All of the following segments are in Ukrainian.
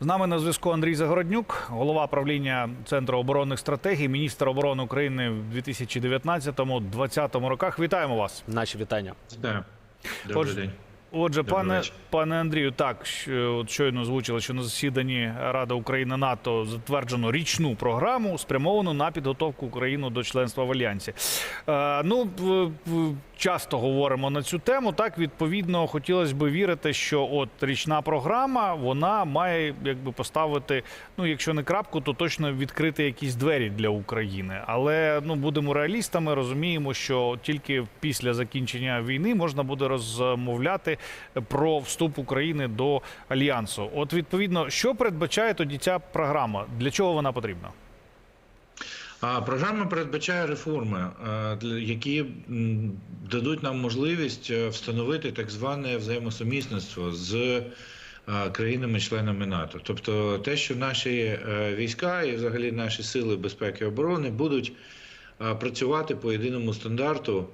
З нами на зв'язку Андрій Загороднюк, голова правління Центру оборонних стратегій, міністр оборони України в 2019-2020 роках. Вітаємо вас. Наші вітання. Да. Добрий день. Отже, пане пане Андрію, так що- от щойно озвучили, що на засіданні Ради України НАТО затверджено річну програму, спрямовану на підготовку України до членства в альянсі. Е, ну часто говоримо на цю тему. Так відповідно, хотілося б вірити, що от річна програма вона має якби поставити, ну якщо не крапку, то точно відкрити якісь двері для України. Але ну будемо реалістами, розуміємо, що тільки після закінчення війни можна буде розмовляти про вступ України до альянсу. От відповідно, що передбачає тоді ця програма? Для чого вона потрібна? Програма передбачає реформи, е, які дадуть нам можливість е, встановити так зване взаємосумісництво з е, країнами-членами НАТО. Тобто, те, що наші війська і взагалі наші сили безпеки і оборони будуть працювати по єдиному стандарту.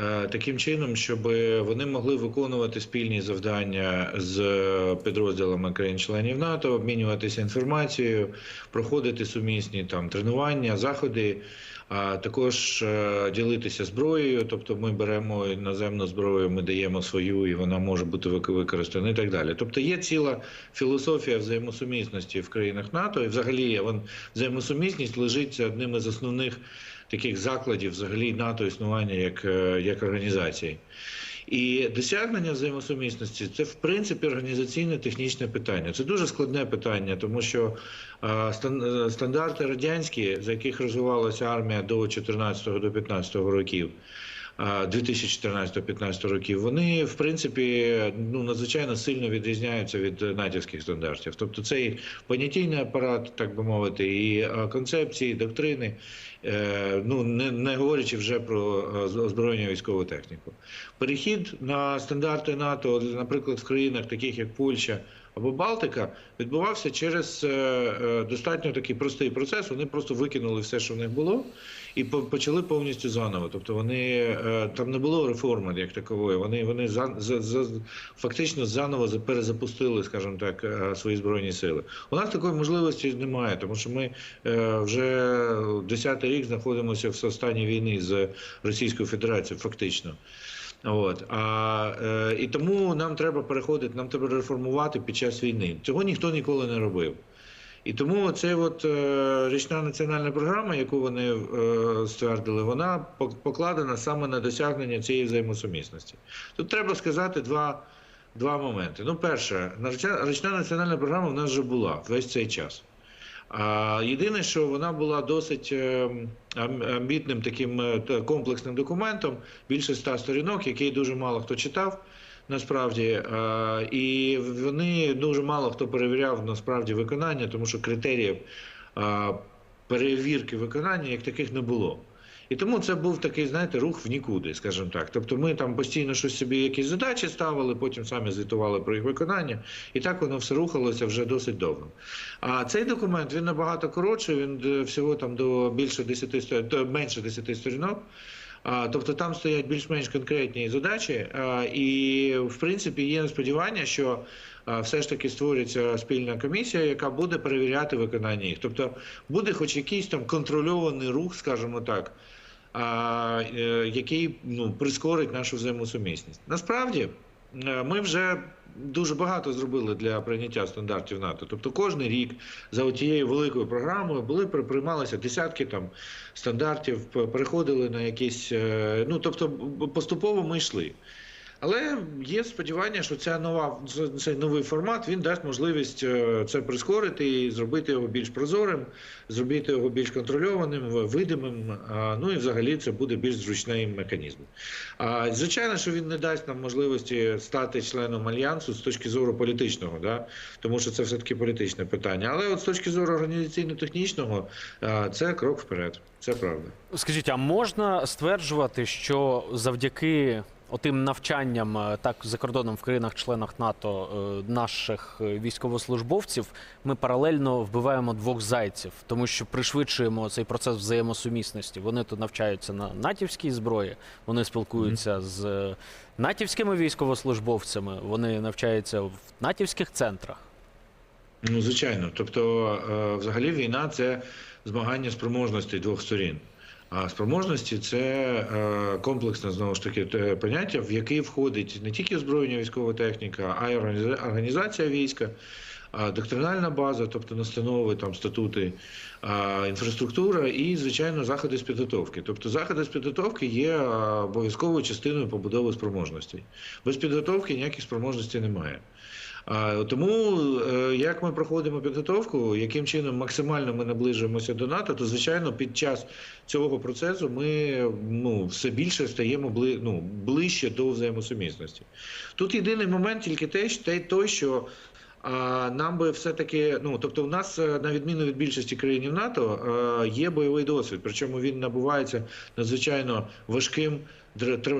Е, Таким чином, щоб вони могли виконувати спільні завдання з підрозділами країн-членів НАТО, обмінюватися інформацією, проходити сумісні там тренування, заходи, а також е, ділитися зброєю. Тобто, ми беремо іноземну зброю, ми даємо свою, і вона може бути використана і так далі. Тобто є ціла філософія взаємосумісності в країнах НАТО, і взагалі вон, взаємосумісність лежить одним із основних таких закладів взагалі НАТО існування як, е, як організації. І досягнення взаємосумісності це в принципі організаційне технічне питання. Це дуже складне питання, тому що е, е, стандарти радянські, за яких розвивалася армія до 14 до 15 років. Е, 2014-15 років, вони в принципі ну надзвичайно сильно відрізняються від натівських стандартів. Тобто цей понятійний апарат, так би мовити, і концепції, і доктрини, е, ну не, не говорячи вже про озброєння військову техніку. Перехід на стандарти НАТО, наприклад, в країнах, таких як Польща або Балтика, відбувався через е, е, достатньо такий простий процес. Вони просто викинули все, що в них було, і почали повністю заново. Тобто вони е, там не було реформи як такової. Вони вони за, за, за фактично заново за- перезапустили, скажімо так, свої збройні сили. У нас такої можливості немає, тому що ми вже десятий рік знаходимося в стані війни з Російською Федерацією, фактично. От а е, і тому нам треба переходити, нам треба реформувати під час війни. Цього ніхто ніколи не робив. І тому ця от е, річна національна програма, яку вони е, ствердили, вона пок- покладена саме на досягнення цієї взаємосумісності. Тут треба сказати два, два моменти. Ну, перше, річна національна програма в нас вже була весь цей час. Єдине, що вона була досить е, амбітним таким е, комплексним документом, більше ста сторінок, який дуже мало хто читав. Насправді, е, і вони дуже мало хто перевіряв насправді виконання, тому що критеріїв перевірки виконання як таких не було. І тому це був такий, знаєте, рух в нікуди, скажімо так. Тобто ми там постійно щось собі якісь задачі ставили, потім самі звітували про їх виконання, і так воно все рухалося вже досить довго. А цей документ він набагато коротший, він е, всього там до більше 10 сторін- до менше 10 сторінок. Тобто там стоять більш-менш конкретні задачі, і в принципі є сподівання, що все ж таки створиться спільна комісія, яка буде перевіряти виконання їх. Тобто буде хоч якийсь там контрольований рух, скажімо так, який ну, прискорить нашу взаємосумісність. Насправді. е, Ми вже дуже багато зробили для прийняття стандартів НАТО. Тобто, кожен рік за тією великою програмою були при- приймалися десятки там стандартів, переходили на якісь. е, Ну тобто, поступово ми йшли. Але є сподівання, що ця нова це- цей новий формат він дасть можливість е, це прискорити і зробити його більш прозорим, зробити його більш контрольованим, видимим. а, Ну і взагалі це буде більш зручний механізм. Звичайно, що він не дасть нам можливості стати членом альянсу з точки зору політичного, да? тому що це все таки політичне питання. Але от з точки зору організаційно-технічного, це крок вперед. Це правда. Скажіть, а можна стверджувати, що завдяки отим навчанням е, так за кордоном в країнах-членах НАТО е, наших е, військовослужбовців ми паралельно вбиваємо двох зайців, тому що пришвидшуємо цей процес взаємосумісності. Вони тут навчаються на натівській зброї, вони спілкуються з е, натівськими військовослужбовцями, вони навчаються в натівських центрах. Ну, звичайно. Тобто, взагалі, війна це змагання спроможностей двох сторін. Спроможності це е, комплексне знову ж таки поняття, в яке входить не тільки озброєння військова техніка, а й організація війська, доктринальна база, тобто настанови, там статути, інфраструктура і, звичайно, заходи з підготовки. Тобто, заходи з підготовки є обов'язковою частиною побудови спроможностей. Без підготовки ніяких спроможностей немає. Тому е, як ми проходимо підготовку, яким чином максимально ми наближуємося до НАТО, то звичайно під час цього процесу ми ну, все більше стаємо бли, ну, ближче до взаємосумісності. Тут єдиний момент тільки те, той, що нам би все-таки, ну тобто, у нас е, на відміну від більшості країн НАТО е, є бойовий досвід, причому він набувається надзвичайно важким,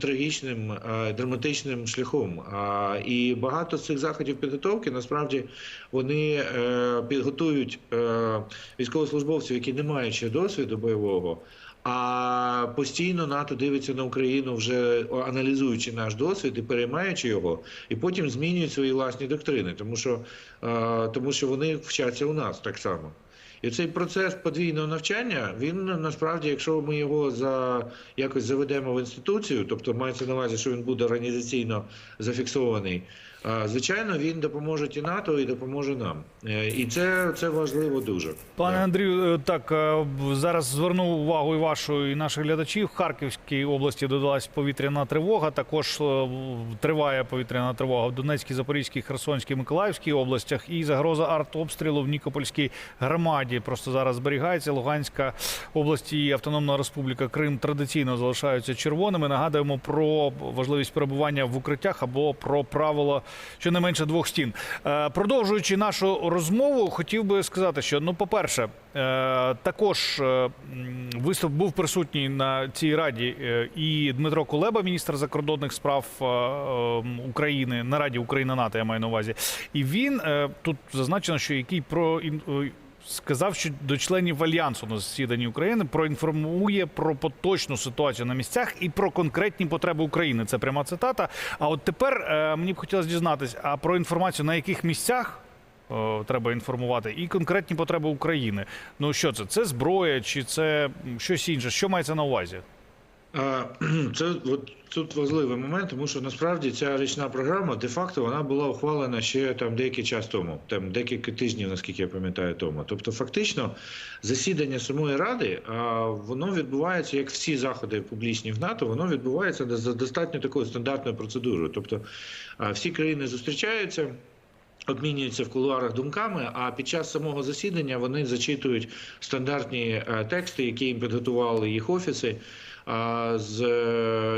трагічним, е, драматичним шляхом. І багато з цих заходів підготовки насправді вони підготують військовослужбовців, які не мають ще досвіду бойового. А постійно НАТО дивиться на Україну, вже аналізуючи наш досвід і переймаючи його, і потім змінюють свої власні доктрини, тому що, тому що вони вчаться у нас так само. І цей процес подвійного навчання, він насправді, якщо ми його за якось заведемо в інституцію, тобто мається на увазі, що він буде організаційно зафіксований, звичайно, він допоможе і НАТО, і допоможе нам. Е, І це, це важливо дуже. Пане Андрію, е, так е, зараз зверну увагу і вашу, і наших глядачів. В Харківській області додалась повітряна тривога. Також триває повітряна тривога в Донецькій, Запорізькій, Херсонській, Миколаївській областях. І загроза артобстрілу в Нікопольській громаді просто зараз зберігається. Луганська область і Автономна Республіка Крим традиційно залишаються червоними. Нагадуємо про важливість перебування в укриттях або про правило щонайменше двох стін. Е, Продовжуючи нашу розмову, хотів би сказати, що ну, по-перше, е, також е, виступ був присутній на цій раді і Дмитро Кулеба, міністр закордонних справ України на Раді Україна НАТО, я маю на увазі. І він тут зазначено, що який про сказав, що до членів альянсу на засіданні України проінформує про поточну ситуацію на місцях і про конкретні потреби України. Це пряма цитата. А от тепер е, мені б хотілося дізнатися, а про інформацію на яких місцях. е, Треба інформувати і конкретні потреби України. Ну що це? Це зброя чи це щось інше? Що мається на увазі? Це от тут важливий момент, тому що насправді ця річна програма де-факто вона була ухвалена ще там деякий час тому, там декілька тижнів, наскільки я пам'ятаю, тому. Тобто, фактично, засідання самої ради, воно відбувається як всі заходи публічні в НАТО, воно відбувається за достатньо такою стандартною процедурою. Тобто, всі країни зустрічаються. Обмінюються в кулуарах думками, а під час самого засідання вони зачитують стандартні е, тексти, які їм підготували їх офіси. З,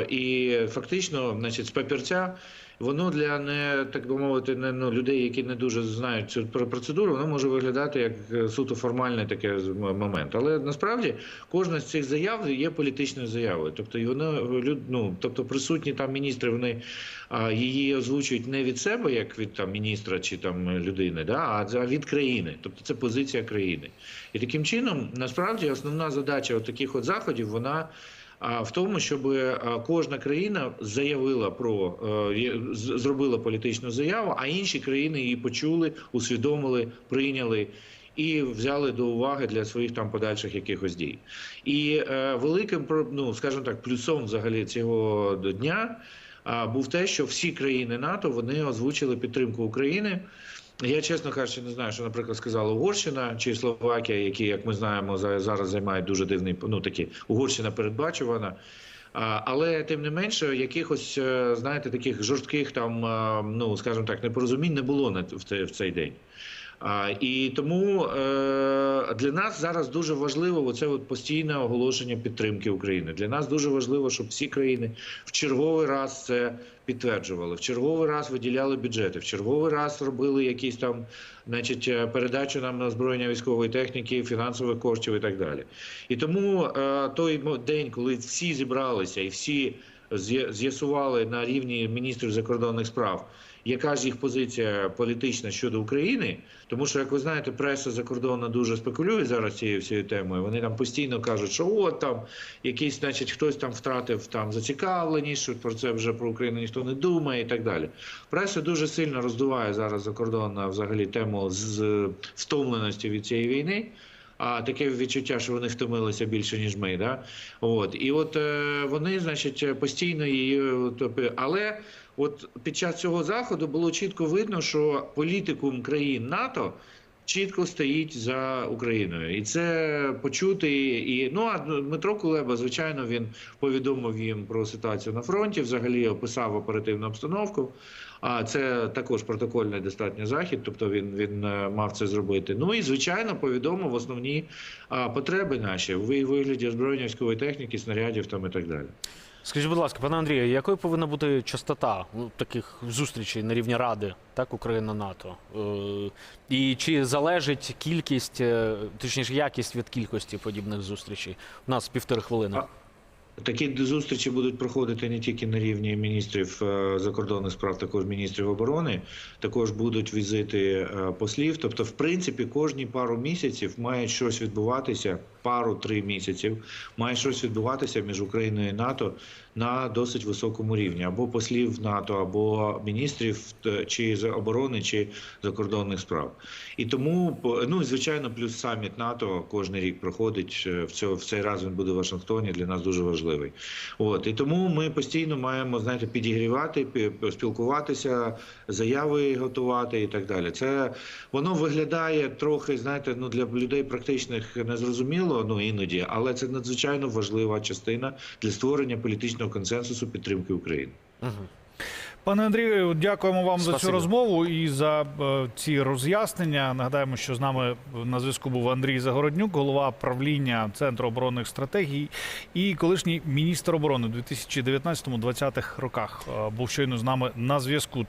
і фактично, значить, з папірця воно для не так би мовити, не ну, людей, які не дуже знають цю пр- процедуру, воно може виглядати як е, суто формальний такий момент. Але насправді кожна з цих заяв є політичною заявою. Тобто, воно ну, тобто присутні там міністри, вони а, її озвучують не від себе, як від там міністра чи там людини, да, а від країни. Тобто це позиція країни. І таким чином, насправді, основна задача от таких от заходів, вона в тому, щоб е, кожна країна заявила про е, зробила політичну заяву, а інші країни її почули, усвідомили, прийняли. І взяли до уваги для своїх там подальших якихось дій. І е, великим ну, скажімо так, плюсом взагалі цього дня а, був те, що всі країни НАТО вони озвучили підтримку України. Я чесно кажучи, не знаю, що, наприклад, сказала Угорщина чи Словакія, які, як ми знаємо, за- зараз займають дуже дивний ну такі Угорщина передбачувана. Але тим не менше, якихось е, знаєте, таких жорстких там, е, ну скажімо так, непорозумінь не було в цей день. І тому е, для нас зараз дуже важливо оце от постійне оголошення підтримки України. Для нас дуже важливо, щоб всі країни в черговий раз це підтверджували, в черговий раз виділяли бюджети, в черговий раз робили якісь там, значить, е, передачу нам на озброєння військової техніки, фінансових коштів і так далі. І тому е, той день, коли всі зібралися і всі з'ясували на рівні міністрів закордонних справ яка ж їх позиція політична щодо України. Тому що, як ви знаєте, преса закордонна дуже спекулює зараз цією всією темою. Вони там постійно кажуть, що от там якийсь, значить, хтось там втратив там зацікавленість, що про це вже про Україну ніхто не думає, і так далі. Преса дуже сильно роздуває зараз закордонна взагалі тему з втомленості від цієї війни. А таке відчуття, що вони втомилися більше ніж ми. Да? От і от е, вони, значить, постійно її топи- Але от під час цього заходу було чітко видно, що політикум країн НАТО. Чітко стоїть за Україною, і це почути. І ну а Дмитро Кулеба, звичайно, він повідомив їм про ситуацію на фронті. Взагалі описав оперативну обстановку. А це також протокольний достатньо захід, тобто він він е, мав це зробити. Ну і звичайно повідомив основні потреби наші ви- вигляді озброєння військової техніки, снарядів там і так далі. Скажіть, будь ласка, пане Андрію, якою повинна бути частота ну, таких зустрічей на рівні Ради, так, Україна НАТО? Е, і чи залежить кількість, е, точніше, якість від кількості подібних зустрічей? У нас півтори хвилини. Такі зустрічі будуть проходити не тільки на рівні міністрів е, закордонних справ, також міністрів оборони. Також будуть візити е, послів. Тобто, в принципі, кожні пару місяців має щось відбуватися. Пару-три місяців має щось відбуватися між Україною і НАТО на досить високому рівні або послів НАТО, або міністрів е, чи з оборони, чи закордонних справ. І тому ну звичайно, плюс саміт НАТО кожен рік проходить е, в цьому в цей раз. Він буде в Вашингтоні. Для нас дуже важливий. От і тому ми постійно маємо знаєте, підігрівати, пі- спілкуватися, заяви готувати і так далі. Це воно виглядає трохи, знаєте, ну для людей практичних незрозуміло, ну іноді, але це надзвичайно важлива частина для створення політичного консенсусу підтримки України. Угу. Пане Андрію, дякуємо вам за цю розмову і за е, ці роз'яснення. Нагадаємо, що з нами на зв'язку був Андрій Загороднюк, голова правління Центру оборонних стратегій і колишній міністр оборони у 2019-2020 роках. Е, був щойно з нами на зв'язку.